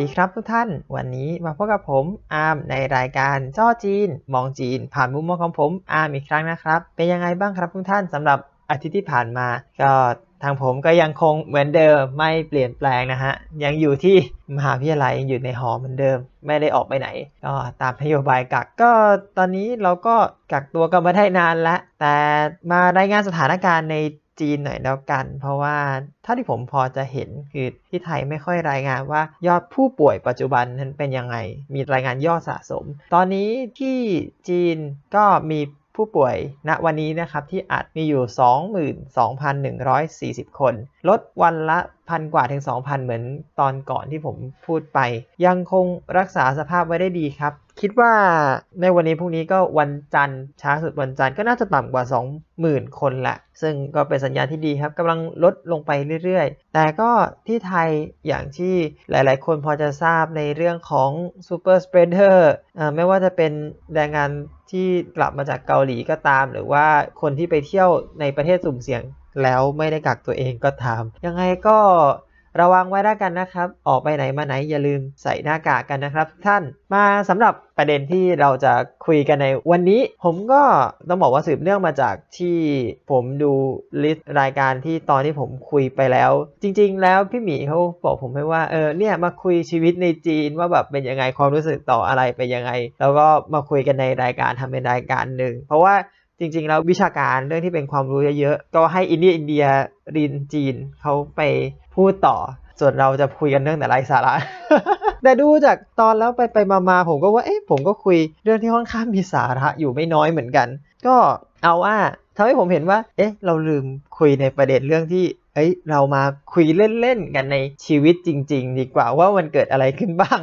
ดีครับทุกท่าน วันนี้มาพบกับผมอาร์มในรายการจ้อจีน มองจีน ผ่านมุมมองของผมอาร์มอีกครั้งนะครับ เป็นยังไงบ้างครับทุกท่านสำหรับอาทิตย์ที่ผ่านมา ก็ทางผมก็ยังคงเหมือนเดิมไม่เปลี่ยนแปลงนะฮะ ยังอยู่ที่มหาวิทยาลัยยังอยู่ในหอเหมือนเดิม ไม่ได้ออกไปไหน ก็ตามนโยบายกักก็ตอนนี้เราก็กักตัวกันมาได้นานแล้วแต่มารายงานสถานการณ์ใน จีนหน่อยแล้วกัน เพราะว่าเท่าที่ผมพอจะเห็นคือที่ไทยไม่ค่อยรายงานว่ายอดผู้ป่วยปัจจุบันนั้นเป็นยังไง มีรายงานยอดสะสม ตอนนี้ที่จีนก็มีผู้ป่วยณวันนี้นะครับที่อัดมีอยู่ 22,140 คน ลดวันละพันกว่าถึง 2,000 เหมือนตอนก่อนที่ผมพูดไป ยังคงรักษาสภาพไว้ได้ดีครับ คิดว่าในวันนี้พรุ่งนี้ก็วันจันทร์ช้าสุดวันจันทร์ก็น่าจะต่ำกว่า 20,000 คนแหละ ซึ่งก็เป็นสัญญาณที่ดีครับกำลังลดลงไปเรื่อยๆ แต่ก็ที่ไทยอย่างที่หลายๆ คนพอจะทราบในเรื่องของ Super Spreader ไม่ว่าจะเป็นแรงงานที่กลับมาจากเกาหลีก็ตาม หรือว่าคนที่ไปเที่ยวในประเทศสุ่มเสี่ยงแล้วไม่ได้กักตัวเองก็ตาม ยังไงก็ ระวังไว้ได้วกันนะครับ ออกไปไหนมาไหนอย่าลืมใส่หน้ากากกันนะครับ ท่านมาสำหรับประเด็นที่เราจะคุยกันในวันนี้ ผมก็ต้องบอกว่าสืบเนื่องมาจากที่ผมดูลิสต์รายการที่ตอนที่ผมคุยไปแล้ว จริง ๆ แล้วพี่หมีเขาบอกผมไปว่าเออเนี่ยมาคุยชีวิตในจีนว่าแบบเป็นยังไงความรู้สึกต่ออะไรเป็นยังไง แล้วก็มาคุยกันในรายการทำเป็นรายการหนึ่งเพราะว่าจริง ๆ แล้ววิชาการเรื่องที่เป็นความรู้เยอะๆ ก็ให้อินเดียอินเดียรินจีนเขาไป พูดต่อ ส่วนเราจะคุยกันเรื่องแต่ไร้สาระ แต่ดูจากตอนแล้วไปไปมาๆผมก็ว่าเอ๊ะผมก็คุยเรื่องที่ค่อนข้างมีสาระอยู่ไม่น้อยเหมือนกัน ก็เอาว่าทำให้ผมเห็นว่า เอ๊ะ เราลืมคุยในประเด็นเรื่องที่ เอ้ย เรามาคุยเล่นๆกันในชีวิตจริง ๆ ดีกว่าว่ามันเกิดอะไรขึ้นบ้าง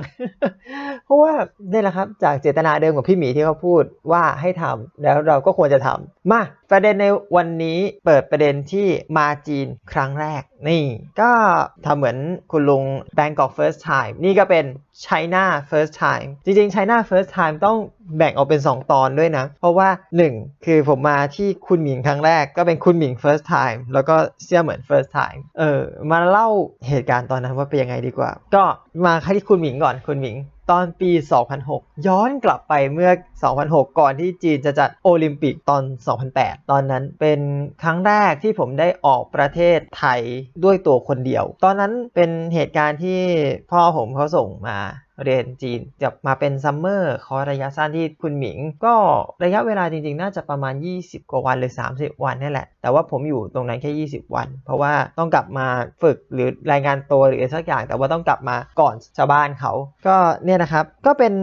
เพราะว่านี่แหละครับ จากเจตนาเดิมของพี่หมีที่เขาพูดว่าให้ทำแล้วเราก็ควรจะทำมา ประเด็นในวันนี้เปิดประเด็นที่มาจีนครั้งแรก นี่ ก็ทำเหมือนคุณลุง Bangkok First Time นี่ก็เป็น China First Time จริงๆ China First Time ต้องแบ่งออกเป็น 2 ตอนด้วยนะ เพราะว่า 1 คือผมมาที่คุณหมิงครั้งแรกก็เป็นคุณหมิง First Time แล้วก็เสี่ยเหมือน First Time เออมาเล่าเหตุการณ์ตอนนั้นว่าเป็นยังไงดีกว่า ก็มาที่คุณหมิงก่อนคุณหมิง ตอนปี 2006 ย้อนกลับไปเมื่อ 2006 ก่อนที่จีนจะจัดโอลิมปิกตอน 2008 ตอนนั้นเป็นครั้งแรกที่ผมได้ออกประเทศไทยด้วยตัวคนเดียว ตอนนั้นเป็นเหตุการณ์ที่พ่อผมเขาส่งมา เรียนจีนจะมาเป็นซัมเมอร์คอร์ระยะสั้นที่คุณหมิง ก็ระยะเวลาจริงๆ น่าจะประมาณ 20 กว่าวันหรือ 30 วันนี่แหละ แต่ว่าผมอยู่ตรงนั้นแค่ 20 วัน เพราะว่าต้องกลับมาฝึกหรือรายงานตัวหรือสักอย่าง แต่ว่าต้องกลับมาก่อนชาวบ้านเขา ก็เนี่ยนะครับ ก็เป็น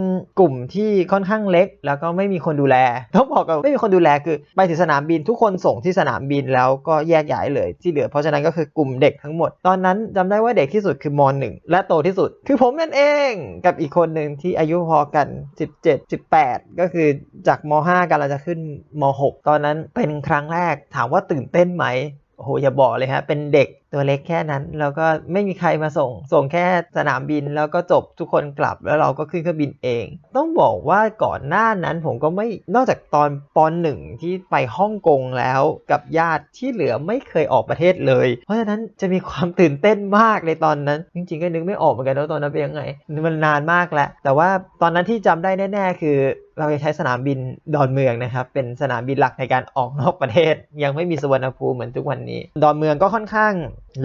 กลุ่มที่ค่อนข้างเล็ก แล้วก็ไม่มีคนดูแล ต้องบอกกันไม่มีคนดูแลคือไปถึงสนามบินทุกคนส่งที่สนามบินแล้วก็แยกย้ายเลยที่เหลือ เพราะฉะนั้นก็คือกลุ่มเด็กทั้งหมด ตอนนั้นจำได้ว่าเด็กที่สุดคือม .1 และโตที่สุด คือผมนั่นเองกับอีกคนหนึ่งที่อายุพอกัน 17 18 ก็คือจากม 5 กันเราจะขึ้นม 6 ตอนนั้นเป็นครั้งแรกถามว่าตื่นเต้นไหมโอ้โหอย่าบอกเลยฮะเป็นเด็ก ตัวเล็กแค่นั้น แล้วก็ไม่มีใครมาส่ง ส่งแค่สนามบินแล้วก็จบทุกคนกลับแล้วเราก็ขึ้นเครื่องบินเอง ต้องบอกว่าก่อนหน้านั้นผมก็ไม่นอกจากตอนปอนหนึ่งที่ไปฮ่องกงแล้วกับญาติที่เหลือไม่เคยออกประเทศเลย เพราะฉะนั้นจะมีความตื่นเต้นมากในตอนนั้น จริงๆก็นึกไม่ออกเหมือนกันว่าตอนนั้นเป็นยังไง มันนานมากแล้ว แต่ว่าตอนนั้นที่จำได้แน่ๆ คือเราจะใช้สนามบินดอนเมืองนะครับ เป็นสนามบินหลักในการออกนอกประเทศ ยังไม่มีสวนภูมิเหมือนทุกวันนี้ ดอนเมืองก็ค่อนข้าง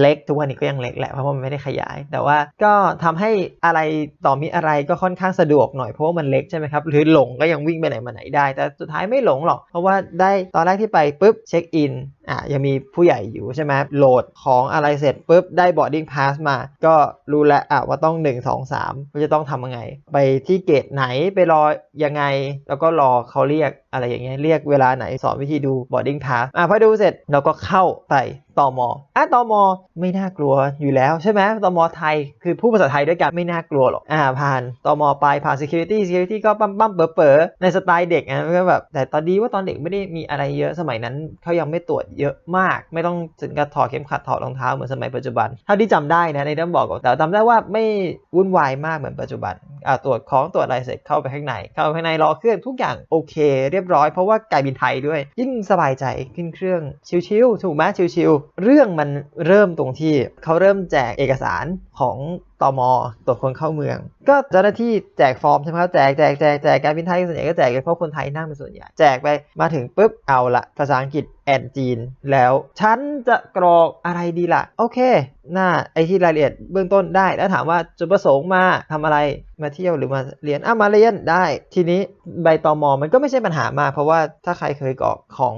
เล็กทุกวันนี้ก็ยังเล็กแหละเพราะว่ามันไม่ได้ขยาย แต่ว่าก็ทำให้อะไรต่อมีอะไรก็ค่อนข้างสะดวกหน่อยเพราะว่ามันเล็กใช่ไหมครับหรือหลงก็ยังวิ่งไปไหนมาไหนได้ แต่สุดท้ายไม่หลงหรอก เพราะว่าได้ตอนแรกที่ไปปุ๊บเช็คอิน อะยังมีผู้ใหญ่อยู่ใช่ไหมโหลดของอะไรเสร็จปุ๊บได้ boarding pass มา ก็รู้แล้วอะว่าต้อง 1 2 3ว่าจะต้องทำยังไง ไปที่เกตไหนไปรอยังไง แล้วก็รอเขาเรียกอะไรอย่างเงี้ยเรียกเวลาไหนสอนวิธีดู boarding pass อะพอดูเสร็จเราก็เข้าไปตอมอะตอมไม่น่ากลัวอยู่แล้วใช่ไหมตอมไทยคือผู้ภาษาไทยด้วยกันไม่น่ากลัวหรอกอ่าผ่านตอมไปผ่าน security security ก็ปั๊มปั๊มเป๋อเป๋อในสไตล์เด็กนะก็แบบแต่ตอนดีว่าตอนเด็กไม่ได้มีอะไรเยอะสมัยนั้นเขายังไม่ตรวจเยอะมาก ไม่ต้องถึงกับถอดเข็มขัดถอดรองเท้าเหมือนสมัยปัจจุบัน เท่าที่จำได้นะในต้องบอกก่อนแต่จำได้ว่าไม่วุ่นวายมากเหมือนปัจจุบันตรวจของตรวจอะไรเสร็จเข้าไปข้างใน เข้าไปข้างในรอเครื่องทุกอย่างโอเค เรียบร้อยเพราะว่าไก่บินไทยด้วย ยิ่งสบายใจขึ้นเครื่องชิวๆถูกไหมชิวๆเรื่องมันเริ่มตรงที่เขาเริ่มแจกเอกสารของ ตมตรวจคนเข้าเมือง ก็เจ้าหน้าที่แจกฟอร์มใช่ไหมครับแจกแจกแจกแจกการบินไทยส่วนใหญ่ก็แจกกันเพราะคนไทยนั่งเป็นส่วนใหญ่แจกไปมาถึงปุ๊บเอาละภาษาอังกฤษแอนจีน แล้วฉันจะกรอกอะไรดีล่ะ โอเคหน้าไอที่รายละเอียดเบื้องต้นได้ แล้วถามว่าจุดประสงค์มาทำอะไรมาเที่ยวหรือมาเรียนอะมาเรียนได้ ทีนี้ใบตอมอมันก็ไม่ใช่ปัญหามากเพราะว่าถ้าใครเคยกรอกของ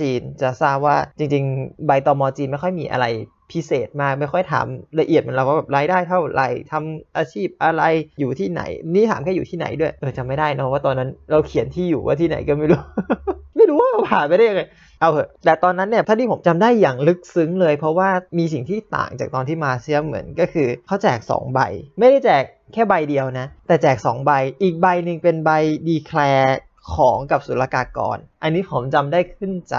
จีนจะทราบว่าจริง ๆ ใบตอมอจีนไม่ค่อยมีอะไร พิเศษมากไม่ค่อยถามละเอียดเหมือนเราว่าแบบรายได้เท่าไหร่ทำอาชีพอะไรอยู่ที่ไหน นี่ถามแค่อยู่ที่ไหนด้วยเออจำไม่ได้เนะว่าตอนนั้นเราเขียนที่อยู่ว่าที่ไหนก็ไม่รู้ ไม่รู้ว่าผ่านไปได้ยังไงเอาเหอะแต่ตอนนั้นเนี่ยถ้าที่ผมจำได้อย่างลึกซึ้งเลย เพราะว่ามีสิ่งที่ต่างจากตอนที่มาเซียเหมือนก็คือเขาแจก 2 ใบ ไม่ได้แจกแค่ใบเดียวนะ แต่แจก 2 ใบ อีกใบหนึ่งเป็นใบดีแคลร์ของกับศุลกากร อันนี้ผมจำได้ขึ้นใจ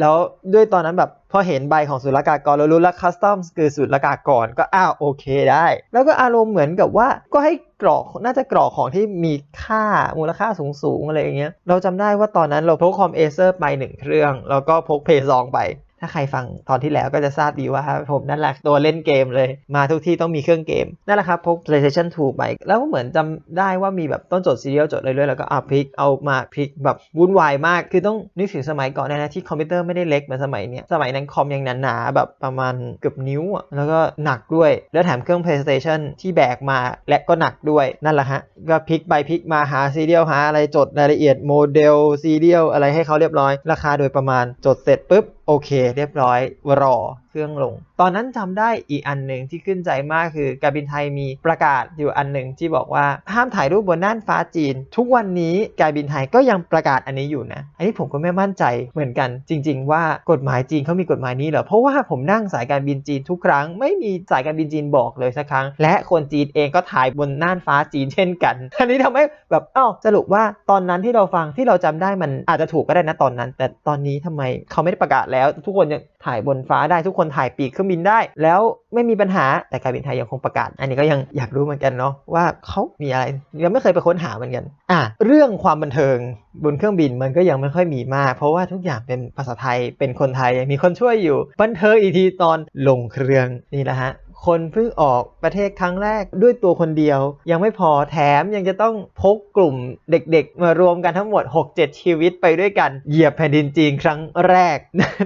แล้วด้วยตอนนั้นแบบ พอเห็นใบของศุลกากรเรารู้แล้วคัสตอมคือศุลกากรก็อ้าวโอเคได้ แล้วก็อารมณ์เหมือนกับว่าก็ให้กรอกน่าจะกรอกของที่มีค่ามูลค่าสูงสูงๆอะไรอย่างเงี้ยเราจำได้ว่าตอนนั้นเราพกคอมเอเซอร์ไปหนึ่งเครื่อง แล้วก็พกเพย์ซองไป ถ้าใครฟังตอนที่แล้วก็จะทราบดีว่าผมนั่นแหละตัวเล่นเกมเลย มาทุกที่ต้องมีเครื่องเกม นั่นแหละครับพก PlayStation 2ไปแล้วก็เหมือนจำได้ว่ามีแบบต้นจดซีเรียลจดเรื่อยแล้วก็อะพลิกเอามาพลิกแบบวุ่นวายมาก คือต้องนึกถึงสมัยก่อนนะที่คอมพิวเตอร์ไม่ได้เล็กเหมือนสมัยเนี้ยสมัยนั้นคอมยังหนาๆแบบประมาณเกือบนิ้วอะแล้วก็หนักด้วย แล้วแถมเครื่อง PlayStation ที่แบกมาและก็หนักด้วยนั่นแหละฮะก็พลิกไปพลิกมาหาซีเรียลหาอะไรจดรายละเอียดโมเดลซีเรียลอะไรให้เขาเรียบร้อย ราคาโดยประมาณจดเสร็จปุ๊บโอเค เรียบร้อยรอ เครื่องลง ตอนนั้นจำได้อีกอันหนึ่งที่ขึ้นใจมากคือการบินไทยมีประกาศอยู่อันหนึ่งที่บอกว่าห้ามถ่ายรูปบนน่านฟ้าจีน ทุกวันนี้การบินไทยก็ยังประกาศอันนี้อยู่นะ อันนี้ผมก็ไม่มั่นใจเหมือนกัน จริง ๆ ว่ากฎหมายจีนเขามีกฎหมายนี้เหรอเพราะว่าผมนั่งสายการบินจีนทุกครั้ง ไม่มีสายการบินจีนบอกเลยสักครั้ง และคนจีนเองก็ถ่ายบนน่านฟ้าจีนเช่นกัน อันนี้ทำให้แบบอ้าวสรุปว่าตอนนั้นที่เราฟังที่เราจำได้มันอาจจะถูกก็ได้นะตอนนั้น แต่ตอนนี้ทำไมเขาไม่ได้ประกาศแล้ว ทุกคนยัง ถ่ายบนฟ้าได้ทุกคนถ่ายปีกเครื่องบินได้ แล้วไม่มีปัญหาแต่การบินไทยยังคงประกาศ อันนี้ก็ยังอยากรู้เหมือนกันเนาะว่าเขามีอะไรยังไม่เคยไปค้นหาเหมือนกัน อะเรื่องความบันเทิงบนเครื่องบินมันก็ยังไม่ค่อยมีมาก เพราะว่าทุกอย่างเป็นภาษาไทยเป็นคนไทยยังมีคนช่วยอยู่บันเทิงอีกทีตอนลงเครื่องนี่แหละฮะ คนเพิ่งออกประเทศครั้งแรกด้วยตัวคนเดียว ยังไม่พอแถมยังจะต้องพกกลุ่มเด็กๆ มารวมกันทั้งหมด 6-7 ชีวิตไปด้วยกัน เหยียบแผ่นดินจีนครั้งแรก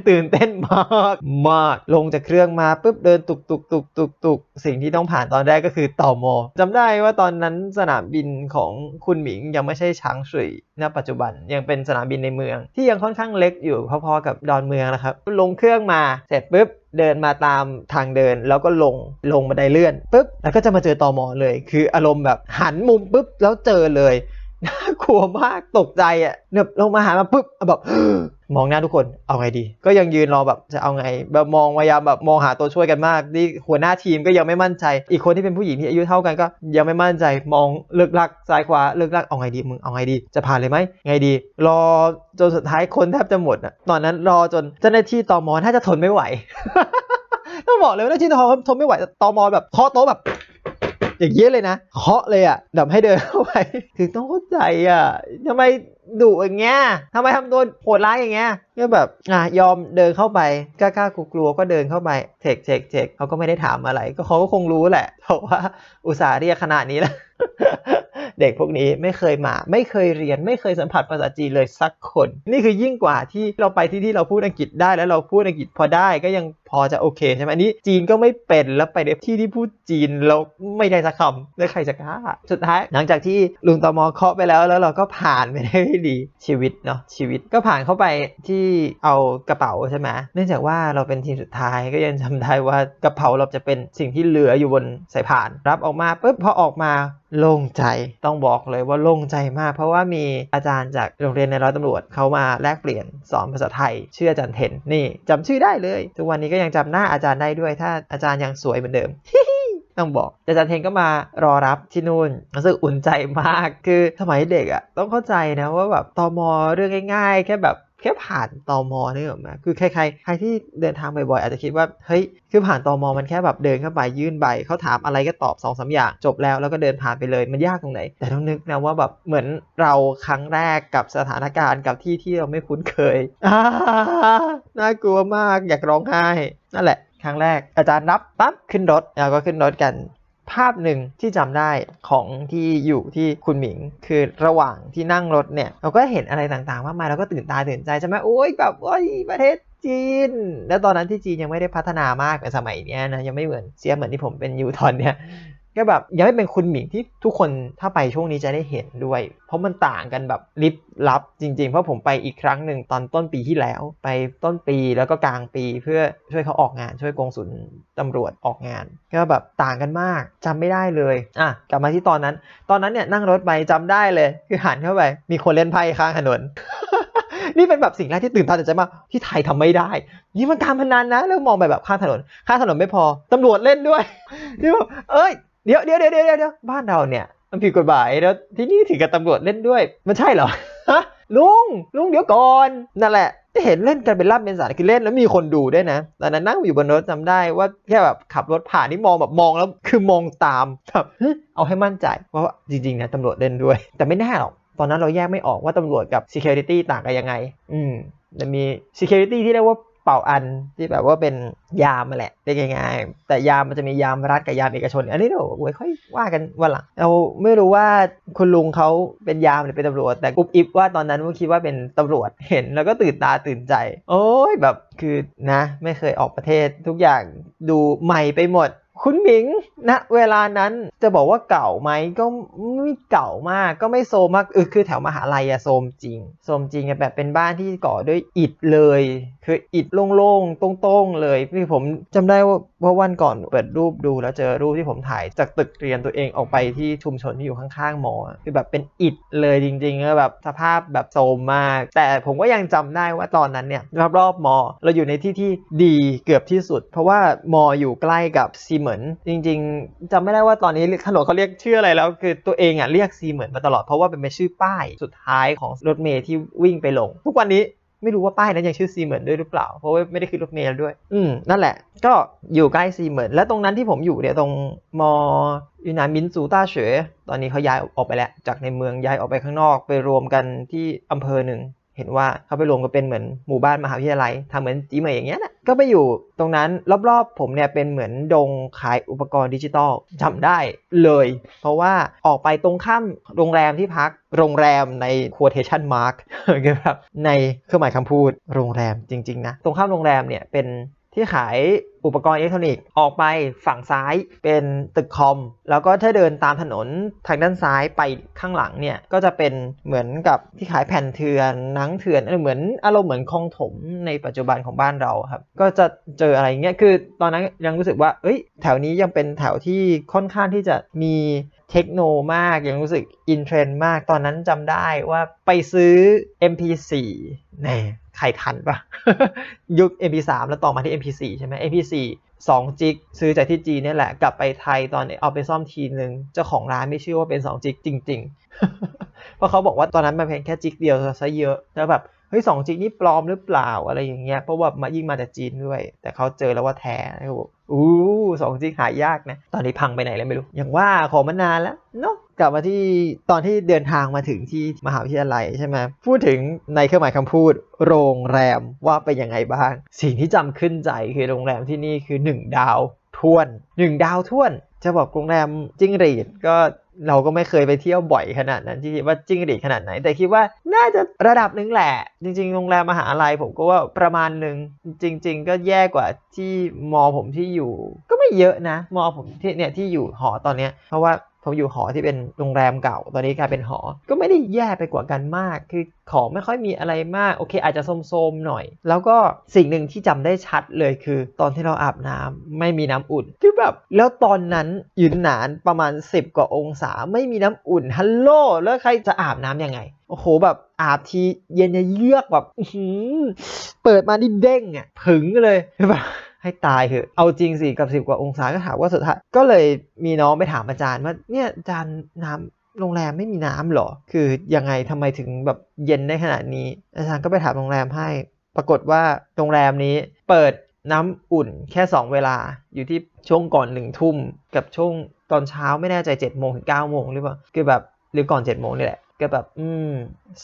ตื่นเต้นมากมากลงจากเครื่องมาปุ๊บเดินตุกตุกตุกตุกตุกสิ่งที่ต้องผ่านตอนแรกก็คือต่อมอจำได้ว่าตอนนั้นสนามบินของคุณหมิงยังไม่ใช่ช้างสุย ณปัจจุบันยังเป็นสนามบินในเมือง ที่ยังค่อนข้างเล็กอยู่พอๆกับดอนเมืองนะครับ ลงเครื่องมาเสร็จปุ๊บเดินมาตามทางเดินแล้วก็ลงลงบันไดเลื่อนปุ๊บแล้วก็จะมาเจอตอมอเลย คืออารมณ์แบบหันมุมปุ๊บแล้วเจอเลย น่ากลัวมากตกใจอะเนี่ยลงมาหามาปุ๊บแบบมองหน้าทุกคนเอาไงดี ก็ยังยืนรอแบบจะเอาไง แบบมองพยายามแบบมองหาตัวช่วยกันมากนี่หัวหน้าทีมก็ยังไม่มั่นใจ อีกคนที่เป็นผู้หญิงที่อายุเท่ากันก็ ยังไม่มั่นใจมองเลิกลักซ้ายขวาเลิกลักเอาไงดีมึงเอาไงดี จะผ่านเลยไหมไงดี รอจนสุดท้ายคนแทบจะหมดอะตอนนั้นรอจนเจ้าหน้าที่ตอมอถ้าจะทนไม่ไหวต้องบอกเลยว่าเจ้าหน้าที่ตมทนไม่ไหวตอมอแบบเคาะโต๊ะแบบ อย่างเงี้ยเลยนะเคาะเลยอะแบบให้เดินเข้าไปคือต้องเข้าใจอะทำไมดุอย่างเงี้ยทำไมทำตัวโหดร้ายอย่างเงี้ยก็แบบอะยอมเดินเข้าไปกล้ากลัวก็เดินเข้าไปเทคเทคเทคเขาก็ไม่ได้ถามอะไร ก็เขาก็คงรู้แหละเพราะว่าอุตส่าห์เรียกขนาดนี้แล้วเด็กพวกนี้ไม่เคยมา ไม่เคยเรียนไม่เคยสัมผัสภาษาจีนเลยสักคน นี่คือยิ่งกว่าที่เราไปที่ที่เราพูดอังกฤษได้แล้วเราพูดอังกฤษพอได้ก็ยัง พอจะโอเคใช่ไหมอันนี้จีนก็ไม่เป็นแล้วไปในที่ที่พูดจีนเราไม่ได้สักคำแล้วใครจะกล้าสุดท้ายหลังจากที่ลุงตอมอเคาะไปแล้วแล้วเราก็ผ่านไปได้ดีชีวิตเนาะชีวิตก็ผ่านเข้าไปที่เอากระเป๋าใช่ไหมเนื่องจากว่าเราเป็นทีมสุดท้ายก็ยังจำได้ว่ากระเป๋าเราจะเป็นสิ่งที่เหลืออยู่บนสายพาน รับออกมาปุ๊บพอออกมาโล่งใจต้องบอกเลยว่าโล่งใจมาก เพราะว่ามีอาจารย์จากโรงเรียนในร้อยตำรวจเขามาแลกเปลี่ยนสอนภาษาไทย ชื่ออาจารย์เทนนี่จำชื่อได้เลย ทุกวันนี้ก็ยังจำหน้าอาจารย์ได้ด้วย ถ้าอาจารย์ยังสวยเหมือนเดิมต้องบอกอาจารย์เทนก็มารอรับที่นู่นรู้สึกอุ่นใจมาก คือสมัยเด็กอะ่ะต้องเข้าใจนะว่าแบบตอมอเรื่องง่าย ๆ แค่แบบ แค่ผ่านตอมอนี่หรอกไหมคือใครๆใครที่เดินทางบ่อยๆอาจจะคิดว่าเฮ้ยคือผ่านตอมอมันแค่แบบเดินเข้าไปยื่นใบเขาถามอะไรก็ตอบ2อสอย่าง จบแล้วแล้วก็เดินผ่านไปเลยมันยากตรงไหน แต่ต้องนึกนะว่าแบบเหมือนเราครั้งแรกกับสถานการณ์กับที่ที่เราไม่คุ้นเคยอน่ากลัวมากอยากร้องไห้นั่นแหละครั้งแรกอาจารย์รับปั๊บขึ้นรถเราก็ขึ้นรถกัน ภาพหนึ่งที่จำได้ของที่อยู่ที่คุณหมิง คือระหว่างที่นั่งรถเนี่ยเราก็เห็นอะไรต่างๆมากมายเราก็ตื่นตาตื่นใจใช่ไหมโอ้ยแบบโอ้ยประเทศจีน แล้วตอนนั้นที่จีนยังไม่ได้พัฒนามากในสมัยเนี้ยนะยังไม่เหมือนเสียเหมือนที่ผมเป็นยูตอนเนี้ย ก็แบบยังไม่เป็นคุณหมิงที่ทุกคนถ้าไปช่วงนี้จะได้เห็นด้วย เพราะมันต่างกันแบบลิบลับจริง ๆ เพราะผมไปอีกครั้งหนึ่งตอนต้นปีที่แล้ว ไปต้นปีแล้วก็กลางปีเพื่อช่วยเขาออกงาน ช่วยกองสุลตำรวจออกงาน ก็แบบต่างกันมากจำไม่ได้เลยอะกลับมาที่ตอนนั้น ตอนนั้นเนี่ยนั่งรถไปจำได้เลย คือหันเข้าไป มีคนเล่นไพ่ข้างถนนนี่เป็นแบบสิ่งแรกที่ตื่นตาตื่นใจมากที่ไทยทำไม่ได้ นี่มันการพนันนะ แล้วมองไปแบบข้างถนน ข้างถนนไม่พอตำรวจเล่นด้วยที่แบบเอ้ย เดี๋ยวเดี๋ยวเดี๋ยวเดี๋ยวเดี๋ยวบ้านเราเนี่ยมันผิดกฎหมายแล้วที่นี่ถึงกับตำรวจเล่นด้วย มันใช่เหรอฮะลุงลุงเดี๋ยวก่อนนั่นแหละเห็นเล่นกันเป็นล่ำเป็นสารคือเล่นแล้วมีคนดูด้วยนะตอนนั้นนั่งอยู่บนรถจำได้ว่าแค่แบบขับรถผ่านนี่มองแบบมองแล้วคือมองตามแบบเฮ้ยเอาให้มั่นใจว่าจริงๆนะตำรวจเล่นด้วย แต่ไม่แน่หรอกตอนนั้นเราแยกไม่ออกว่าตำรวจกับ security ต่างกันยังไง อืมจะมี security ที่เรียกว่า เป่าอันที่แบบว่าเป็นยามมาแหละได้ง่ายๆแต่ยามมันจะมียามรัฐกับยามเอกชน อันนี้เดี๋ยวไว้ค่อยว่ากันวันหลังเราไม่รู้ว่าคุณลุงเขาเป็นยามหรือเป็นตำรวจ แต่อุบอิบว่าตอนนั้นว่าคิดว่าเป็นตำรวจเห็นแล้วก็ตื่นตาตื่นใจ โอ้ยแบบคือนะ ไม่เคยออกประเทศทุกอย่างดูใหม่ไปหมด คุณหมิงนะ เวลานั้นจะบอกว่าเก่าไหมก็ไม่เก่ามากก็ไม่โซมมากเออคือแถวมหาลัยอะโซมจริงโซมจริงอะแบบเป็นบ้านที่ก่อด้วยอิฐเลย คืออิฐโล่งๆตรงๆเลยพี่ผมจำได้ว่าว่าวันก่อนเปิดรูปดูแล้วเจอรูปที่ผมถ่ายจากตึกเรียนตัวเองออกไปที่ชุมชนที่อยู่ข้างๆมอคือแบบเป็นอิฐเลยจริงๆแล้วแบบสภาพแบบโซมมาก แต่ผมก็ยังจำได้ว่าตอนนั้นเนี่ยรอบๆมอ เราอยู่ในที่ที่ดีเกือบที่สุด เพราะว่ามออยู่ใกล้กับซีเหมือนจริง ๆจำไม่ได้ว่าตอนนี้ถนนเขาเรียกชื่ออะไรแล้ว คือตัวเองอะเรียกซีเหมือนมาตลอดเพราะว่าเป็นชื่อป้ายสุดท้ายของรถเมล์ที่วิ่งไปลง ทุกวันนี้ไม่รู้ว่าป้ายนั้นยังชื่อซีเหมือนด้วยหรือเปล่า เพราะว่าไม่ได้ขึ้นรถเมล์ด้วย อืม นั่นแหละ ก็อยู่ใกล้ซีเหมือน และตรงนั้นที่ผมอยู่เนี่ยตรงมอยูนานมินซูต้าเฉยตอนนี้เขาย้ายออกไปแล้ว จากในเมืองย้ายออกไปข้างนอกไปรวมกันที่อำเภอหนึ่ง เห็นว่าเขาไปรวมกันเป็นเหมือนหมู่บ้านมหาวิทยาลัยทำเหมือนจีเมย์อย่างเงี้ยนะก็ไปอยู่ตรงนั้นรอบๆผมเนี่ยเป็นเหมือนดงขายอุปกรณ์ดิจิตอลจำได้เลย เพราะว่าออกไปตรงข้ามโรงแรมที่พักโรงแรมใน quotation mark คือแบบในเครื่องหมายคำพูดโรงแรมจริง ๆ นะ ตรงข้ามโรงแรมเนี่ยเป็น ที่ขายอุปกรณ์อิเล็กทรอนิกส์ออกไปฝั่งซ้ายเป็นตึกคอม แล้วก็ถ้าเดินตามถนนทางด้านซ้ายไปข้างหลังเนี่ย ก็จะเป็นเหมือนกับที่ขายแผ่นเถื่อนหนังเถื่อนเหมือนอารมณ์เหมือนคลองถมในปัจจุบันของบ้านเราครับ ก็จะเจออะไรเงี้ยคือตอนนั้นยังรู้สึกว่า เอ้ย แถวนี้ยังเป็นแถวที่ค่อนข้างที่จะมีเทคโนมาก ยังรู้สึกอินเทรนด์มาก ตอนนั้นจำได้ว่าไปซื้อ MP4 แน่ ใครทันปะยุค MP3 แล้วต่อมาที่ MP4 ใช่ไหม MP4 2จิกซื้อจากที่จีนนี่แหละ กลับไปไทยตอนเอาไปซ่อมทีนึง เจ้าของร้านไม่เชื่อว่าเป็น2จิกจริง ๆ เพราะเขาบอกว่าตอนนั้นมันเพียงแค่จิกเดียวซะเยอะแล้วแบบเฮ้ยสองจิกนี่ปลอมหรือเปล่าอะไรอย่างเงี้ยเพราะว่ามายิ่งมาจากจีนด้วย แต่เขาเจอแล้วว่าแท้เขาบอกอู้สองจิกหายากนะ ตอนนี้พังไปไหนแล้วไม่รู้ อย่างว่าของมันนานแล้วเนาะ กลับมาที่ตอนที่เดินทางมาถึงที่มหาวิทยาลัยใช่ไหมพูดถึงในเครื่องหมายคำพูด โรงแรมว่าเป็นยังไงบ้าง สิ่งที่จำขึ้นใจคือโรงแรมที่นี่คือ 1 ดาวท้วน 1 ดาวท้วน จะบอกโรงแรมจิ้งหรีดก็เราก็ไม่เคยไปเที่ยวบ่อยขนาดนั้นที่คิดว่าจิ้งหรีดขนาดไหน แต่คิดว่าน่าจะระดับหนึ่งแหละ จริง ๆ โรงแรมมหาลัยผมก็ว่าประมาณหนึ่งจริง ๆ ก็แย่กว่าที่มอผมที่อยู่ ก็ไม่เยอะนะ มอผมที่เนี่ยที่อยู่หอตอนเนี้ยเพราะว่า ผมอยู่หอที่เป็นโรงแรมเก่า ตอนนี้กลายเป็นหอ ก็ไม่ได้แย่ไปกว่ากันมาก คือของไม่ค่อยมีอะไรมาก โอเค อาจจะโซมๆหน่อย แล้วก็สิ่งหนึ่งที่จำได้ชัดเลยคือ ตอนที่เราอาบน้ำไม่มีน้ำอุ่น คือแบบ แล้วตอนนั้นยืนหนานประมาณ 10 กว่าองศา ไม่มีน้ำอุ่น ฮัลโหล แล้วใครจะอาบน้ำยังไง โอ้โห แบบอาบทีเย็นเยือกแบบเปิดมานี่เด้งอะผึ่งเลยแบบ ให้ตายเถอะเอาจริงสิกับสิบกว่าองศาก็ถามว่าสุดท้ายก็เลยมีน้องไปถามอาจารย์ว่าเนี่ยอาจารย์น้ำโรงแรมไม่มีน้ำหรอ คือยังไงทำไมถึงแบบเย็นได้ขนาดนี้ อาจารย์ก็ไปถามโรงแรมให้ ปรากฏว่าโรงแรมนี้เปิดน้ำอุ่นแค่ 2 เวลา อยู่ที่ช่วงก่อนหนึ่งทุ่มกับช่วงตอนเช้าไม่แน่ใจ7จ็ดโมงถึงเก้าโมงหรือเปล่า คือแบบหรือก่อน7จ็ดโมงนี่แหละ ก็แบบ อืม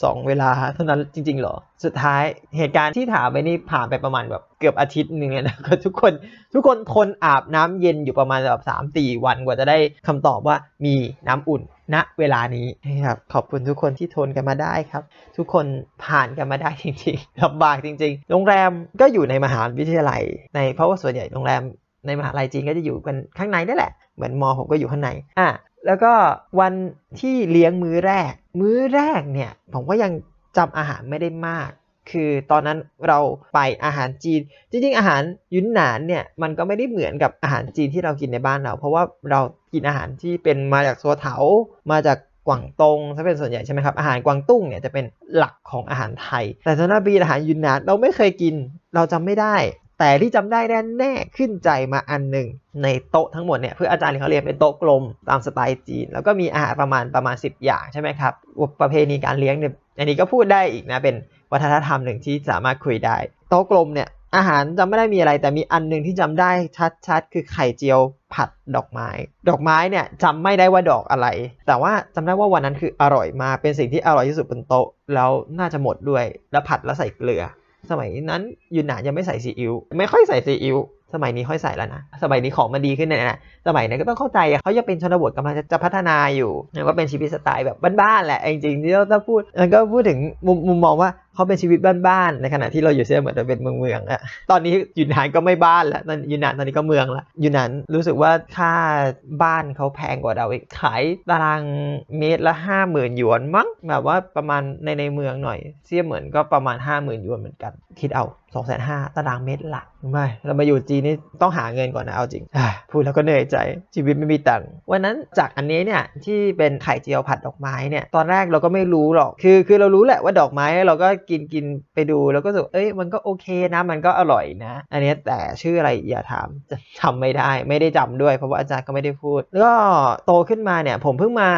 สองเวลาเท่านั้นจริงๆเหรอ สุดท้ายเหตุการณ์ที่ถามไปนี่ผ่านไปประมาณแบบเกือบอาทิตย์หนึ่งเลยนะก็ทุกคนทุกคนทนอาบน้ำเย็นอยู่ประมาณแบบสามสี่วันกว่าจะได้คำตอบว่ามีน้ำอุ่นณเวลานี้นะครับขอบคุณทุกคนที่ทนกันมาได้ครับ ทุกคนผ่านกันมาได้จริงๆลำบากจริง ๆ โรงแรมก็อยู่ในมหาวิทยาลัย ในเพราะว่าส่วนใหญ่โรงแรมในมหาลัยจีนก็จะอยู่กันข้างในนั่นแหละ เหมือนมอผมก็อยู่ข้างใน อะ แล้วก็วันที่เลี้ยงมื้อแรก มื้อแรกเนี่ย ผมก็ยังจำอาหารไม่ได้มาก คือตอนนั้นเราไปอาหารจีน จริงๆ อาหารยุนหนานเนี่ย มันก็ไม่ได้เหมือนกับอาหารจีนที่เรากินในบ้านเรา เพราะว่าเรากินอาหารที่เป็นมาจากซัวเถา มาจากกวางตงถ้าเป็นส่วนใหญ่ใช่ไหมครับอาหารกวางตุ้งเนี่ยจะเป็นหลักของอาหารไทย แต่สำหรับบีอาหารยุนนานเราไม่เคยกิน เราจำไม่ได้ แต่ที่จำได้แน่ๆขึ้นใจมาอันหนึ่งในโต๊ะทั้งหมดเนี่ยเพื่ออาจารย์เขาเรียนเป็นโต๊ะกลมตามสไตล์จีน แล้วก็มีอาหารประมาณประมาณ 10 อย่างใช่ไหมครับประเพณีการเลี้ยงเนี่ยอันนี้ก็พูดได้อีกนะเป็นวัฒนธรรมหนึ่งที่สามารถคุยได้ โต๊ะกลมเนี่ยอาหารจำไม่ได้มีอะไร แต่มีอันหนึ่งที่จำได้ชัดๆ คือไข่เจียวผัดดอกไม้ ดอกไม้เนี่ยจำไม่ได้ว่าดอกอะไร แต่ว่าจำได้ว่าวันนั้นคืออร่อยมากเป็นสิ่งที่อร่อยที่สุดบนโต๊ะแล้วน่าจะหมดด้วย แล้วผัดแล้วใส่เกลือ สมัยนั้นยูนหนานยังไม่ใส่ซีอิ๊วไม่ค่อยใส่ซีอิ๊วสมัยนี้ค่อยใส่แล้วนะ สมัยนี้ของมันดีขึ้นเนี่ยนะสมัยนั้นก็ต้องเข้าใจอะเขายังเป็นชนบทกำลังจะพัฒนาอยู่ก็เป็นชีวิตสไตล์แบบบ้านๆแหละจริงๆที่เราต้องพูดมันก็พูดถึงมุมมุมมองว่า เขาเป็นชีวิตบ้านๆในขณะที่เราอยู่เซียเหมือนจะเป็นเมืองเมืองอะตอนนี้ยุนนานก็ไม่บ้านล้วตอนยุนนานตอนนี้ก็เมืองละยุนนานรู้สึกว่าค่าบ้านเขาแพงกว่าเราอีกขายตารางเมตรละห้าหมื่นหยวนมั้งแบบว่าประมาณในในเมืองหน่อยเซียเหมือนก็ประมาณห้าหมื่นหยวนเหมือนกัน คิดเอา2องแสนห้าตารางเมตรหลักไม่เรามาอยู่จีนนี่ต้องหาเงินก่อนนะเอาจริงพูดแล้วก็เหนื่อยใจชีวิตไม่มีตังค์วันนั้นจากอันนี้เนี่ยที่เป็นไข่เจียวผัดดอกไม้เนี่ยตอนแรกเราก็ไม่รู้หรอกคือคือเรารู้แหละว่าดอกไม้เราก็กินกินไปดูแล้วก็รู้สึกเอ้ยมันก็โอเคนะ มันก็อร่อยนะ อันนี้แต่ชื่ออะไรอย่าถามจะจำไม่ได้ไม่ได้จำด้วย เพราะว่าอาจารย์ก็ไม่ได้พูด แล้วก็โตขึ้นมาเนี่ย ผมเพิ่งมา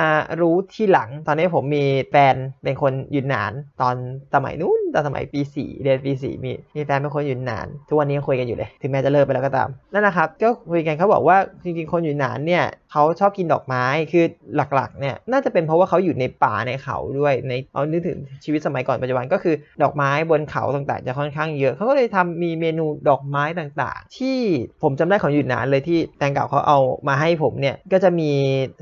รู้ที่หลัง ตอนนี้ผมมีแฟนเป็นคนยุนนานตอนสมัยนู้นตอนสมัยปี4เรียนปี4มีมีแฟนเป็นคนอยุนนาน ทุกวันนี้ยังคุยกันอยู่เลยถึงแม้จะเลิกไปแล้วก็ตามนั่นนะครับก็คุยกันเขาบอกว่าจริงๆ คนอยุนนานเนี่ยเขาชอบกินดอกไม้คือหลักๆเนี่ยน่าจะเป็นเพราะว่าเขาอยู่ในป่าในเขาด้วยในเอานึกถึงชีวิตสมัยก่อนปัจจุบันก็คือดอกไม้บนเขาต่างๆ จะค่อนข้างเยอะเขาก็เลยทำมีเมนูดอกไม้ต่างๆ ที่ผมจำได้ของอยุนนานเลยที่แตงเก่าเขาเอามาให้ผมเนี่ยก็จะมี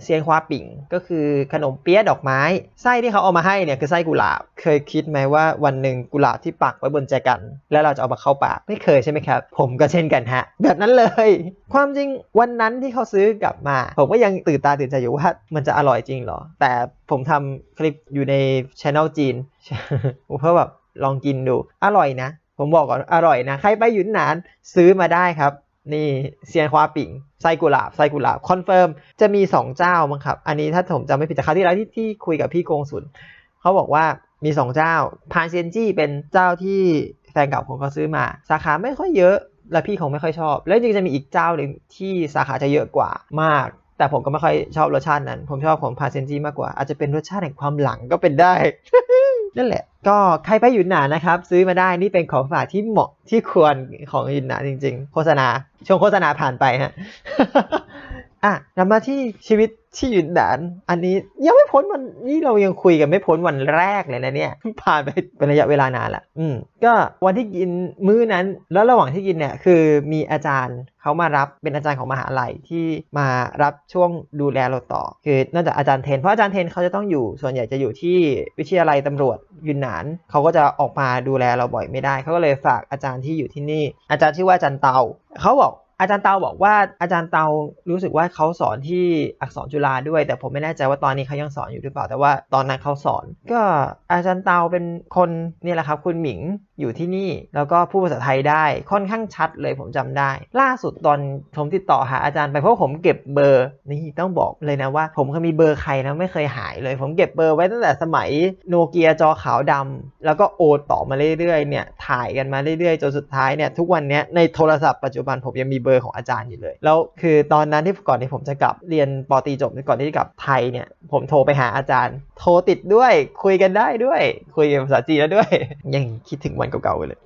เซียนควาปิ่งก็คือขนมเปี๊ยะดอกไม้ไส้ที่เขาเอามาให้เนี่ยคือไส้กุหลาบเคยคิดไหมว่าวันหนึ่งกุหลาบที่ปักไว้บนแจกัน แล้วเราจะเอามาเข้าปากไม่เคยใช่ไหมครับ ผมก็เช่นกันฮะ แบบนั้นเลย ความจริงวันนั้นที่เขาซื้อกลับมา ผมก็ยังตื่นตาตื่นใจอยู่ว่ามันจะอร่อยจริงหรอ แต่ผมทำคลิปอยู่ในช anel จีนเพื่อแบบลองกินดูอร่อยนะ ผมบอกก่อนอร่อยนะใครไปยุนหนานซื้อมาได้ครับนี่เซียนควาปิ่งไส้กุหลาบไส้กุหลาบคอนเฟิร์มจะมี 2 เจ้ามั้งครับ อันนี้ถ้าผมจำไม่ผิดแต่คราวที่แล้วที่ที่คุยกับพี่โกงสุนเขาบอกว่า มี 2 เจ้าพานเซียนจี้เป็นเจ้าที่แฟนเก่าผมเขาซื้อมา สาขาไม่ค่อยเยอะและพี่คงไม่ค่อยชอบ แล้วจริงจะมีอีกเจ้าหนึ่งที่สาขาจะเยอะกว่ามาก แต่ผมก็ไม่ค่อยชอบรสชาตินั้น ผมชอบของพาเซนจีมากกว่า อาจจะเป็นรสชาติแห่งความหลังก็เป็นได้ นั่นแหละ ก็ใครไปยุนหนานะครับ ซื้อมาได้นี่เป็นของฝากที่เหมาะที่ควรของยุนหนานจริง ๆ โฆษณาช่วงโฆษณาผ่านไปฮะ อะนำมาที่ชีวิตที่ยุนหนาน อันนี้ยังไม่พ้นวันนี่เรายังคุยกันไม่พ้นวันแรกเลยนะเนี่ยผ่านไปเป็นระยะเวลานานละอืมก็วันที่กินมื้อนั้น แล้วระหว่างที่กินเนี่ยคือมีอาจารย์เขามารับเป็นอาจารย์ของมหาลัยที่มารับช่วงดูแลเราต่อ คือนอกจากอาจารย์เทนเพราะอาจารย์เทนเขาจะต้องอยู่ส่วนใหญ่จะอยู่ที่วิทยาลัยตำรวจยุนหนานเขาก็จะออกมาดูแลเราบ่อยไม่ได้เขาก็เลยฝากอาจารย์ที่อยู่ที่นี่ อาจารย์ชื่อว่าอาจารย์เตาเขาบอก อาจารย์เตาบอกว่าอาจารย์เตารู้สึกว่าเขาสอนที่อักษรจุฬาด้วย แต่ผมไม่แน่ใจว่าตอนนี้เขายังสอนอยู่หรือเปล่าแต่ว่าตอนนั้นเขาสอน ก็อาจารย์เตาเป็นคนนี่แหละครับ คุณหมิงอยู่ที่นี่แล้วก็พูดภาษาไทยได้ค่อนข้างชัดเลยผมจำได้ ล่าสุดตอนผมติดต่อหาอาจารย์ไปเพราะผมเก็บเบอร์นี่ต้องบอกเลยนะว่า ผมเคยมีเบอร์ใครนะไม่เคยหายเลย ผมเก็บเบอร์ไว้ตั้งแต่สมัยโนเกียจอขาวดำแล้วก็โอนต่อมาเรื่อยๆเนี่ยถ่ายกันมาเรื่อยๆจนสุดท้ายเนี่ยทุกวันนี้ในโทรศัพท์ปัจจุบันผมยังมีเบอร์ของอาจารย์อยู่เลย แล้วคือตอนนั้นที่ก่อนที่ผมจะกลับเรียนปอตีจบก่อนที่จะกลับไทยเนี่ยผมโทรไปหาอาจารย์ โทรติดด้วยคุยกันได้ด้วย คุยภาษาจีนแล้วด้วย ยังคิดถึงวันเก่าๆเลย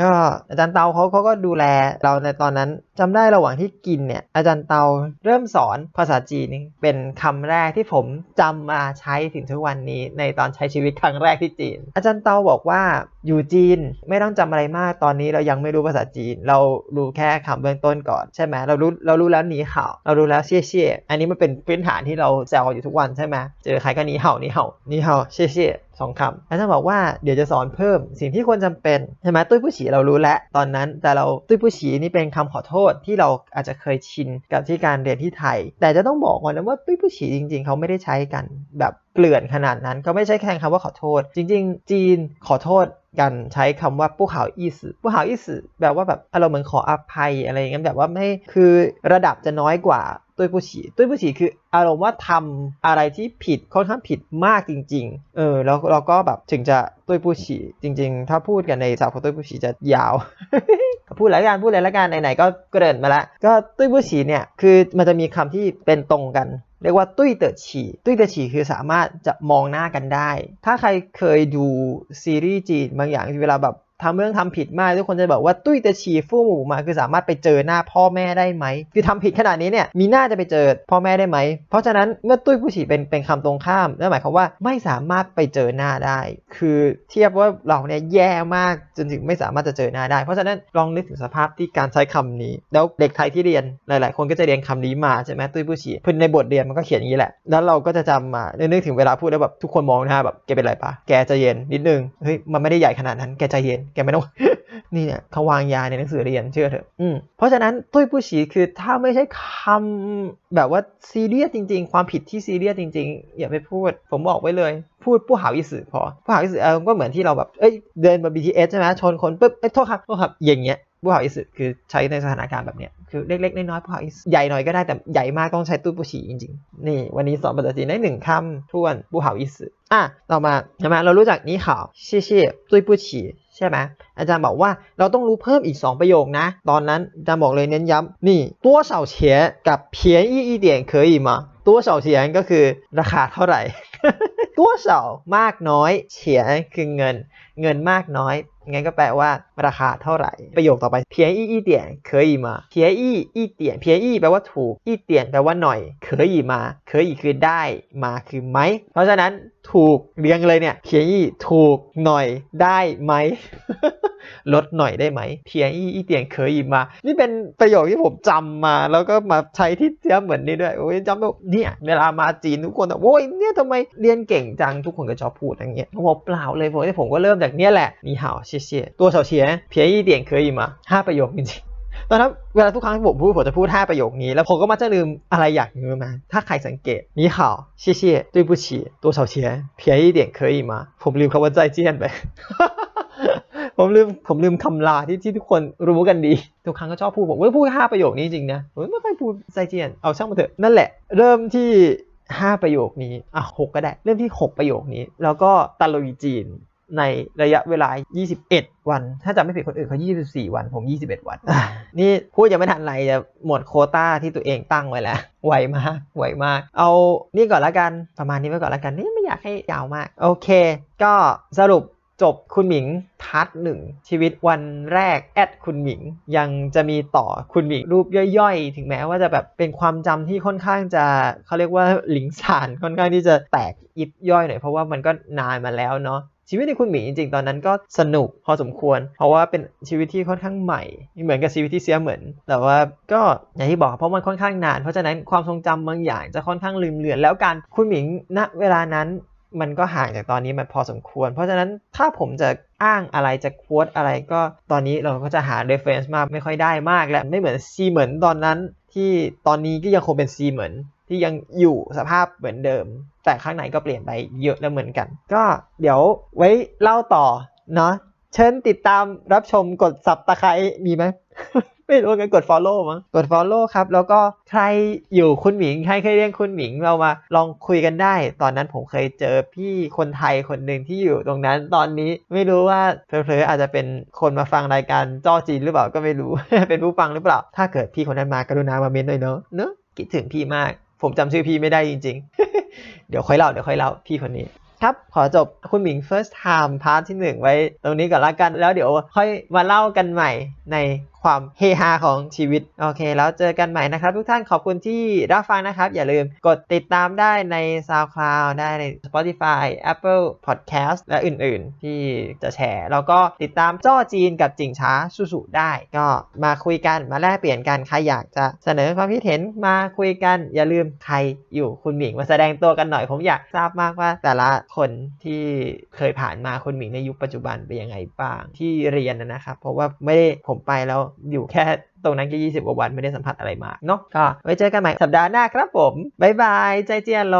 ก็อาจารย์เตาเขาเขาก็ดูแลเราในตอนนั้น จำได้ระหว่างที่กินเนี่ยอาจารย์เตาเริ่มสอนภาษาจีนเป็นคำแรกที่ผมจำมาใช้ถึงทุกวันนี้ ในตอนใช้ชีวิตครั้งแรกที่จีน อาจารย์เตาบอกว่าอยู่จีนไม่ต้องจำอะไรมากตอนนี้เรายังไม่รู้ภาษาจีน เรารู้แค่คำเบื้องต้นก่อนใช่ไหมเรารู้เรารู้แล้วหนีเห่าเรารู้แล้วเชี่ยเชี่ยอันนี้มันเป็นพื้นฐานที่เราแซวอยู่ทุกวันใช่ไหมเจอใครก็หนีเห่าหนีเห่าหนีเห่าเชี่ยเชี่ยสองคำอาจารย์บอกว่าเดี๋ยวจะสอนเพิ่มสิ่งที่ควรจำเป็นใช่ไหมตุ้ยผู้ฉีเรารู้แล้วตอนนั้นแต่เราตุ้ยผู้ฉีนี่เป็นคำขอโทษที่เราอาจจะเคยชินกับที่การเรียนที่ไทย แต่จะต้องบอกก่อนนะว่าตุ้ยผู้ฉีจริง ๆ เขาไม่ได้ใช้กันแบบเกลื่อนขนาดนั้นเขาไม่ใช่แค่คำว่าขอโทษ จริง ๆ จีนขอโทษกันใช้คำว่าผู้ข่าวอีสผู้ข่าวอีสแบบว่าแบบอารมณ์เหมือนขออภัยอะไรอย่างเงี้ยแบบว่าไม่คือระดับจะน้อยกว่าตุ้ยผู้ฉีตุ้ยผู้ฉีคืออารมณ์ว่าทำอะไรที่ผิดค่อนข้างผิดมากจริง ๆ เออแล้วเราก็แบบถึงจะตุ้ยผู้ฉีจริง ๆ ถ้าพูดกันในสาวของตุ้ยผู้ฉีจะยาวพูดหลายการพูดหลายการไหนๆก็เกริ่นมาล้วก็ตุ้ยผู้ฉีเนี่ยคือมันจะมีคำที่เป็นตรงกัน เรียกว่าตุ้ยเตอฉี่ตุ้ยเตอฉี่คือสามารถจะมองหน้ากันได้ ถ้าใครเคยดูซีรีส์จีนบางอย่างเวลาแบบ ทำเรื่องทำผิดมากทุกคนจะบอกว่าตุ้ยเตอฉี่ฟู่หมูมาคือสามารถไปเจอหน้าพ่อแม่ได้ไหมคือทำผิดขนาดนี้เนี่ยมีหน้าจะไปเจอพ่อแม่ได้ไหมเพราะฉะนั้นเมื่อตุ้ยผู้ฉี่เป็นเป็นคำตรงข้ามนั่นหมายความว่าไม่สามารถไปเจอหน้าได้ คือเทียบว่าเราเนี่ยแย่มากจนถึงไม่สามารถจะเจอหน้าได้ เพราะฉะนั้นลองนึกถึงสภาพที่การใช้คำนี้ แล้วเด็กไทยที่เรียนหลาย ๆ คนก็จะเรียนคำนี้มาใช่ไหมตุ้ยผู้ฉี่เพื่อนในบทเรียนมันก็เขียนอย่างนี้แหละ แล้วเราก็จะจำมานึกถึงเวลาพูดแล้วแบบทุกคนมองหน้าแบบแกเป็นไรปะแกใจเย็นนิดนึงเฮ้ยมันไม่ได้ใหญ่ขนาดนั้นแกใจเย็นแกไม่ต้องนี่เนี่ยเขาวางยาในหนังสือเรียนเชื่อเถอะอืมเพราะฉะนั้นตุ้ยผู้ฉีคือถ้าไม่ใช่คำแบบว่าซีเรียสจริง ๆ ความผิดที่ซีเรียสจริง ๆ อย่าไปพูด ผมบอกไว้เลย พูดผู้หาวิสือพอผู้หาวิสือเออก็เหมือนที่เราแบบเอ้ยเดินมา BTS ใช่ไหมชนคนปุ๊บเอ้ยโทษครับโทษครับอย่างเงี้ยผู้หาวิสือคือใช้ในสถานการณ์แบบเนี้ยคือเล็กๆน้อยๆผู้หาวิสือใหญ่หน่อยก็ได้แต่ใหญ่มากต้องใช้ตู้ผู้ฉีจริงๆ นี่ วันนี้สอนภาษาจีนได้หนึ่งคำทวนผู้หาวิสืออะต่อมาใช่ไหมเรารู้จักนี้ข่าวเชี่ยเชี่ยตุ้ยผู้ฉี ใช่ไหมอาจารย์บอกว่าเราต้องรู้เพิ่มอีก 2 ประโยคนะ ตอนนั้นอาจารย์บอกเลยเน้นย้ำนี่ตัวเสาเฉียกับเพียนอีอีเดียนเคยมาตัวเสาเฉียนก็คือราคาเท่าไหร่ ตัวเสามากน้อยเฉียคือเงิน เงินมากน้อย งั้นก็แปลว่าราคาเท่าไหร่ ประโยคต่อไปเพียงอี้อี้เตียนเคยมาเพียงอี้อี้เตียนเพียงอี้แปลว่าถูกอี้เตียนแปลว่าหน่อยเคยมาเคยคือได้มาคือไหม เพราะฉะนั้นถูกเรียงเลยเนี่ยเพียงอี้ถูกหน่อยได้ไหม ลดหน่อยได้ไหมเพียงอีอีเตียงเคยมา นี่เป็นประโยคที่ผมจำมา แล้วก็มาใช้ที่เทียเหมือนนี้ด้วยโอ้ยจำแบบเนี่ยเวลามาจีนทุกคนแบบโอ้ยเนี่ยทำไมเรียนเก่งจังทุกคนก็ชอบพูดอย่างเงี้ยผมบอกเปล่าเลยผมผมก็เริ่มจากเนี้ยแหละนี่ห่าวเชี่ยเชี่ยตัวเฉาเฉียเพียงอีเตียงเคยมาห้าประโยคจริงๆตอนนั้นเวลาทุกครั้งที่ผมพูดผมจะพูด 5 ประโยคนี้ แล้วผมก็มักจะลืมอะไรอย่างหนึงมา ถ้าใครสังเกต你好谢谢对不起多少钱便宜一点可以吗ผมลืมคำว่าใจเจียนไป ผมลืมผมลืมคำลาที่ที่ทุกคนรู้กันดีทุกครั้งก็ชอบพูดผมว่าพูดห้าประโยคนี้จริงนะผมไม่ค่อยพูดใจเจียนเอาช่างมาเถอะนั่นแหละ เริ่มที่5ประโยคนี้อะหกก็ได้เริ่มที่6ประโยคนี้ แล้วก็ตะลุยจีนในระยะเวลา 21 วัน ถ้าจำไม่ผิดคนอื่นเขา 24 วัน ผม 21 วันอะนี่พูดยังไม่ทันไรจะหมดโคต้าที่ตัวเองตั้งไว้แล้ว ไวมาก ไวมาก เอานี่ก่อนละกัน ประมาณนี้ไว้ก่อนละกัน นี่ไม่อยากให้ยาวมาก โอเค ก็สรุป จบคุณหมิงพาร์ทหนึ่งชีวิตวันแรกแอดคุณหมิง ยังจะมีต่อคุณหมิงรูปย่อยๆ ถึงแม้ว่าจะแบบเป็นความจำที่ค่อนข้างจะเขาเรียกว่าหลิงสานค่อนข้างที่จะแตกยิบย่อยหน่อยเพราะว่ามันก็นานมาแล้วเนาะชีวิตในคุณหมิงจริงๆ ตอนนั้นก็สนุกพอสมควร เพราะว่าเป็นชีวิตที่ค่อนข้างใหม่ เหมือนกับชีวิตที่เสียเหมือน แต่ว่าก็อย่างที่บอกเพราะมันค่อนข้างนาน เพราะฉะนั้นความทรงจำบางอย่างจะค่อนข้างลืมเลือน แล้วการคุณหมิงณเวลานั้น มันก็ห่างจากตอนนี้มันพอสมควร เพราะฉะนั้นถ้าผมจะอ้างอะไรจะควดอะไรก็ตอนนี้เราก็จะหา reference มากไม่ค่อยได้มากแล้วไม่เหมือนซีเหมือนตอนนั้น ที่ตอนนี้ก็ยังคงเป็นซีเหมือนที่ยังอยู่สภาพเหมือนเดิม แต่ข้างในก็เปลี่ยนไปเยอะแล้วเหมือนกัน ก็เดี๋ยวไว้เล่าต่อเนาะเชิญติดตามรับชมกดสับตะไคร้มีไหม ไม่รู้กันกด follow มั้งกด follow ครับ แล้วก็ใครอยู่คุณหมิงใครเคยเรียกคุณหมิงเรามาลองคุยกันได้ ตอนนั้นผมเคยเจอพี่คนไทยคนหนึ่งที่อยู่ตรงนั้น ตอนนี้ไม่รู้ว่าเพลอๆอาจจะเป็นคนมาฟังรายการจ้อจีนหรือเปล่าก็ไม่รู้ เป็นผู้ฟังหรือเปล่า ถ้าเกิดพี่คนนั้นมากรุณามาเมนหน่อยเนอะเนอะคิดถึงพี่มาก ผมจำชื่อพี่ไม่ได้จริง ๆ เดี๋ยวค่อยเล่าเดี๋ยวค่อยเล่าพี่คนนี้ครับ ขอจบคุณหมิง first time พาร์ทที่ 1 ไว้ตรงนี้ก่อนละกัน แล้วเดี๋ยวค่อยมาเล่ากันใหม่ในความเฮฮาของชีวิต โอเค แล้วเจอกันใหม่นะครับทุกท่านขอบคุณที่รับฟังนะครับ อย่าลืมกดติดตามได้ใน SoundCloud ได้ใน Spotify Apple Podcast และอื่นๆ ที่จะแชร์ แล้วก็ติดตามจ้อจีนกับจิงช้าสุๆได้ ก็มาคุยกันมาแลกเปลี่ยนกัน ใครอยากจะเสนอความคิดเห็นมาคุยกัน อย่าลืมใครอยู่คุณหมิงมาแสดงตัวกันหน่อย ผมอยากทราบมากว่าแต่ละคนที่เคยผ่านมาคุณหมิงในยุคปัจจุบันเป็นยังไงบ้างที่เรียนนะครับ เพราะว่าไม่ได้ผมไปแล้วอยู่แค่ตรงนั้นแค่20กว่าวันไม่ได้สัมผัสอะไรมากเนาะก็ไว้เจอกันใหม่สัปดาห์หน้าครับผมบ๊ายบายใจเจียนโล